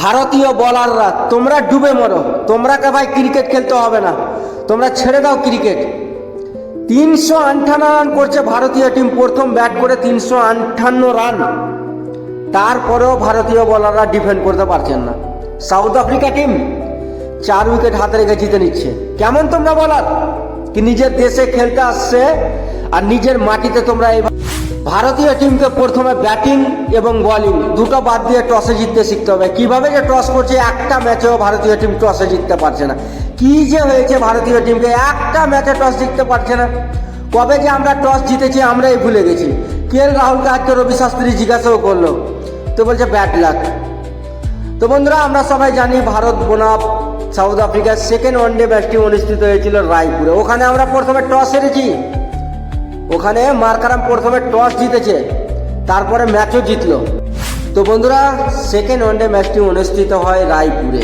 ভারতীয় বলাররা তোমরা ডুবে মরো। তোমরাকে ভাই ক্রিকেট খেলতে হবে না? তোমরা ছেড়ে দাও ক্রিকেট তিনশো আটান্ন রান করছে ভারতীয় টিম প্রথম ব্যাট করে তিনশো আটান্ন রান তারপরেও ভারতীয় বলাররা ডিফেন্ড করতে পারছেন না। সাউথ আফ্রিকা টিম চার উইকেট হাতে রেখে জিতে নিচ্ছে। কেমন তোমরা বলার কি নিজের দেশে খেলতে আসছে আর নিজের মাটিতে তোমরা এই ভারতীয় টিমকে প্রথমে ব্যাটিং এবং বলিং দুটো বাদ দিয়ে টসে জিততে শিখতে হবে। কীভাবে যে টস করছে, একটা ম্যাচেও ভারতীয় টিম টসে জিততে পারছে না। কি যে হয়েছে ভারতীয় টিমকে একটা ম্যাচে টস জিততে পারছে না। কবে যে আমরা টস জিতেছি, আমরাই ভুলে গেছি। কে রাহুলকে আজকে রবি শাস্ত্রী জিজ্ঞাসাও করল। তো বলছে ব্যাট লাক তো বন্ধুরা, আমরা সবাই জানি ভারত বনাম সাউথ আফ্রিকার সেকেন্ড ওয়ানডে ম্যাচটি অনুষ্ঠিত হয়েছিল রায়পুরে। ওখানে আমরা প্রথমে টস হেরেছি। ওখানে মার্কারাম প্রথমে টস জিতেছে, তারপরে ম্যাচও জিতলো। তো বন্ধুরা সেকেন্ড ওয়ানডে ম্যাচটি অনুষ্ঠিত হয় রায়পুরে।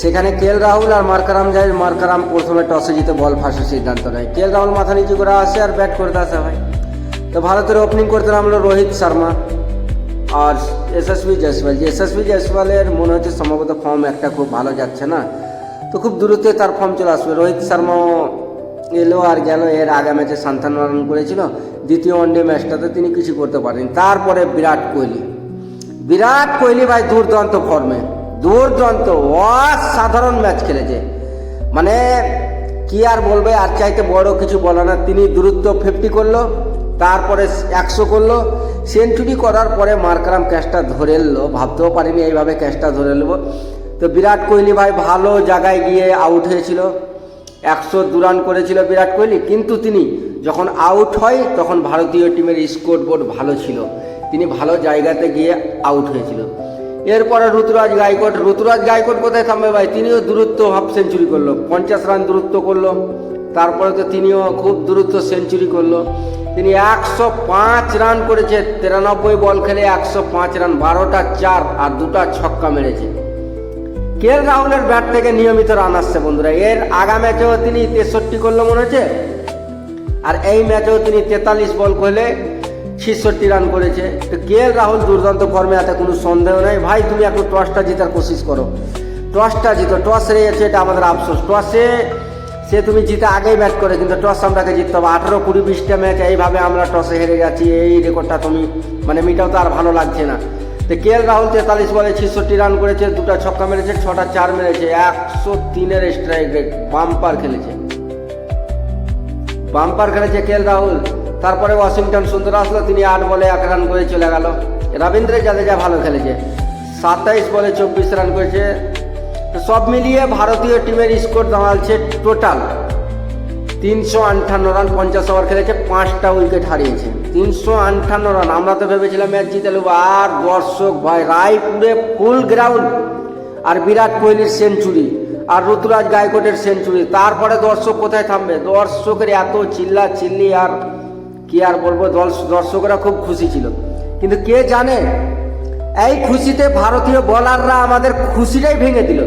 সেখানে কেএল রাহুল আর মার্কারাম যায়, মার্কারাম প্রথমে টসে জিতে বল ফাঁসের সিদ্ধান্ত নেয়। কেএল রাহুল মাথা নিচু করে আসে আর ব্যাট করতে আসে ভাই। তো ভারতের ওপেনিং করতে নামলো রোহিত শর্মা আর এসএসবি জয়সওয়াল। যে এসএসবি জয়সওয়ালের মনে হচ্ছে সম্ভবত ফর্ম একটা খুব ভালো যাচ্ছে না। তো খুব দূরত্বে তার ফর্ম চলে আসবে। রোহিত শর্মাও এলো আর গেল, এর আগে ম্যাচে সান্তান্ন রান করেছিল। দ্বিতীয় ওয়ানডে ম্যাচটাতে তিনি কিছু করতে পারেন তারপরে বিরাট কোহলি। বিরাট কোহলি ভাই দুর্দান্ত ফর্মে। দুর্দান্ত। অসাধারণ ম্যাচ খেলেছে। মানে কি আর বলবে, আর চাইতে বড় কিছু বলে না। তিনি দূরত্ব ফিফটি করল, তারপরে একশো করল। সেঞ্চুরি করার পরে মার্কারাম ক্যাচটা ধরে এলো ভাবতেও পারিনি এইভাবে ক্যাচটা ধরে নেব। তো বিরাট কোহলি ভাই ভালো জায়গায় গিয়ে আউট হয়েছিল। একশো দু রান করেছিল বিরাট কোহলি, কিন্তু তিনি যখন আউট হয়, তখন ভারতীয় টিমের স্কোর বোর্ড ভালো ছিল। তিনি ভালো জায়গাতে গিয়ে আউট হয়েছিল। এরপরে ঋতুরাজ গায়কোট ঋতুরাজ গায়কোট কোথায় থামবে ভাই? তিনিও দূরত্ব হাফ সেঞ্চুরি করল, পঞ্চাশ রান দূরত্ব করল। তারপরে তো তিনিও খুব দূরত্ব সেঞ্চুরি করল। তিনি একশো পাঁচ রান করেছে, তিরানব্বই বল খেলে একশো পাঁচ রান বারোটা চার আর দুটা ছক্কা মেরেছে। কে এল রাহুলের ব্যাট থেকে নিয়মিত রান আসছে বন্ধুরা। এর আগা ম্যাচেও তিনি তেষট্টি করল মনে হচ্ছে। আর এই ম্যাচেও তিনি তেতাল্লিশ বল করলে ছিষট্টি রান করেছে। তো কে এল রাহুল দুর্দান্ত ফর্মে আছে, কোনো সন্দেহ নেই। ভাই, তুমি একটু টসটা জেতার কোশিশ করো। টসটা জিতো, টস হেরে এটা আমাদের আফসোস। টসে সে তুমি জিতে আগেই ব্যাট করে, কিন্তু টস আমরাকে জিততে হবে। আঠারো, কুড়ি, বিশটা ম্যাচ, এইভাবে আমরা টসে হেরে গেছি। এই রেকর্ডটা তুমি মানে মিটাও তো আর ভালো লাগছে না। তো কে এল রাহুল তেতাল্লিশ বলে ছিষট্টি রান করেছে, দুটা ছক্কা মেরেছে, ছটা চার মেরেছে, একশো তিনের স্ট্রাইক রেট বাম্পার খেলেছে। বাম্পার খেলেছে কে এল রাহুল। তারপরে ওয়াশিংটন সুন্দর আসলো, তিনি আট বলে এক রান করে চলে গেল। রবীন্দ্র জাদেজা ভালো খেলেছে। সাতাইশ বলে চব্বিশ রান করেছে। সব মিলিয়ে ভারতীয় টিমের স্কোর দাঁড়াচ্ছে টোটাল তিনশো আটান্ন রান পঞ্চাশ ওভার খেলেছে, পাঁচটা উইকেট হারিয়েছে। তিনশো আটান্ন রান আমরা তো ভেবেছিলাম ম্যাচ জিতে নেব, আর দর্শক ভাই রায়পুরে ফুল গ্রাউন্ড আর বিরাট কোহলির সেঞ্চুরি আর ঋতুরাজ গায়কোটের সেঞ্চুরি তারপরে দর্শক কোথায় থামবে? দর্শকের এত চিল্লা চিল্লি, আর কি আর বলব দর্শকরা খুব খুশি ছিল। কিন্তু কে জানে, এই খুশিতে ভারতীয় বলাররা আমাদের খুশিটাই ভেঙে দিল।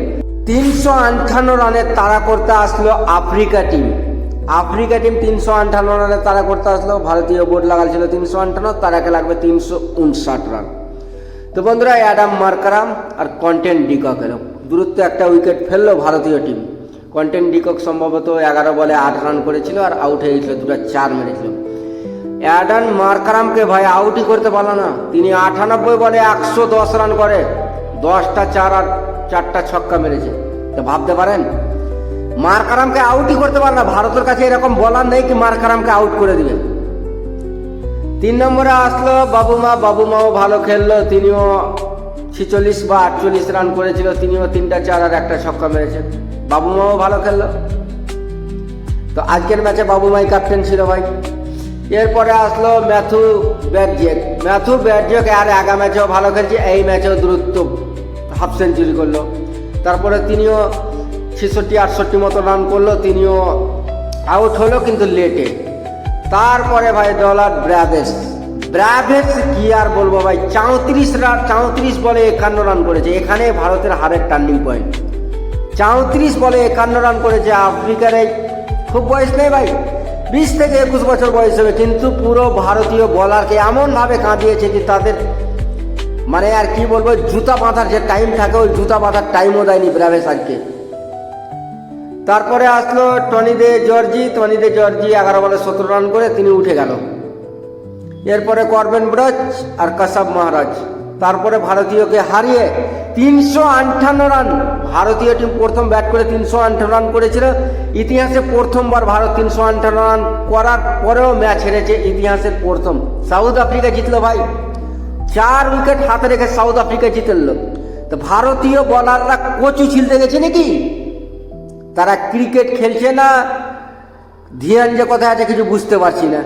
তিনশো আটান্ন রানের তাড়া করতে আসলো আফ্রিকা টিম আফ্রিকা টিম তিনশো আটান্ন রানে তারা করতে আসলো। ভারতীয় বোর্ড লাগাল ছিল তিনশো আটান্ন তারাকে লাগবে তিনশো উনষাট রান। তো বন্ধুরা, অ্যাডাম মার্কারাম আর কন্টেন্ট ডিকক এলো। দূরত্ব একটা উইকেট ফেলল ভারতীয় টিম। কন্টেন্ট ডিকক সম্ভবত এগারো বলে আট রান করেছিল আর আউট হয়ে গেছিল, দুটো চার মেরেছিল। অ্যাডান মার্কারামকে ভাই আউটই করতে পারল না। তিনি আটানব্বই বলে একশো দশ রান করে, দশটা চার আর চারটা ছক্কা মেরেছে। তো ভাবতে পারেন মার্কারামকে আউটই করতে পারে না। ভারতের কাছে এরকম বলার নেই কি মার্কারামকে আউট করে দিবে। তিন নম্বরে আসলো বাবুমা। বাবুমাও ভালো খেললো। তিনিও ছিচল্লিশ বা আটচল্লিশ রান করেছিল। তিনিও তিনটা চার আর একটা ছক্কা মেরেছে। বাবুমাও ভালো খেললো। তো আজকের ম্যাচে বাবুমাই ক্যাপ্টেন ছিল ভাই। এরপরে আসলো ম্যাথু ব্যাটজেক। ম্যাথু ব্যাটজেক আর আগা ম্যাচেও ভালো খেলছে। এই ম্যাচেও দ্রুত হাফ সেঞ্চুরি করল। তারপরে তিনিও ছেষট্টি, আটষট্টি মতো রান করল, তিনিও আউট হলো কিন্তু লেটে তারপরে ভাই ডলার ব্র্যাভেস ব্র্যাভেস কি আর বলব ভাই? চৌত্রিশ রান চৌত্রিশ বলে একান্ন রান করেছে। এখানে ভারতের হারের টার্নিং পয়েন্ট চৌত্রিশ বলে একান্ন রান করেছে আফ্রিকার এই খুব বয়স নেই ভাই। বিশ থেকে একুশ বছর বয়স হবে, কিন্তু পুরো ভারতীয় বলারকে এমনভাবে কাঁদিয়েছে কি তাদের মানে আর কি বলব, জুতা বাঁধার যে টাইম থাকে, ওই জুতা বাঁধার টাইমও দেয়নি ব্রাভেস আজকে। তারপরে আসলো Tony de Zorzi, Tony de Zorzi এগারো বলে সতেরো রান করে তিনি উঠে গেল। এরপরে করবেন ব্রজ আর কাসাব মহারাজ। তারপরে ভারতীয়কে হারিয়ে তিনশো আটান্ন রান, ভারতীয় টিম প্রথম ব্যাট করে তিনশো আটান্ন রান করেছিল। ইতিহাসে প্রথমবার ভারত তিনশো আটান্ন রান করার পরেও ম্যাচ হেরেছে ইতিহাসের প্রথম। সাউথ আফ্রিকা জিতলো ভাই। চার উইকেট হাতে রেখে সাউথ আফ্রিকা জিতলো। তো ভারতীয় বলাররা কচু ছিলতে গেছে নাকি? তারা ক্রিকেট খেলছে না ধিয়ান যে কথা আছে কিছু বুঝতে পারছি না।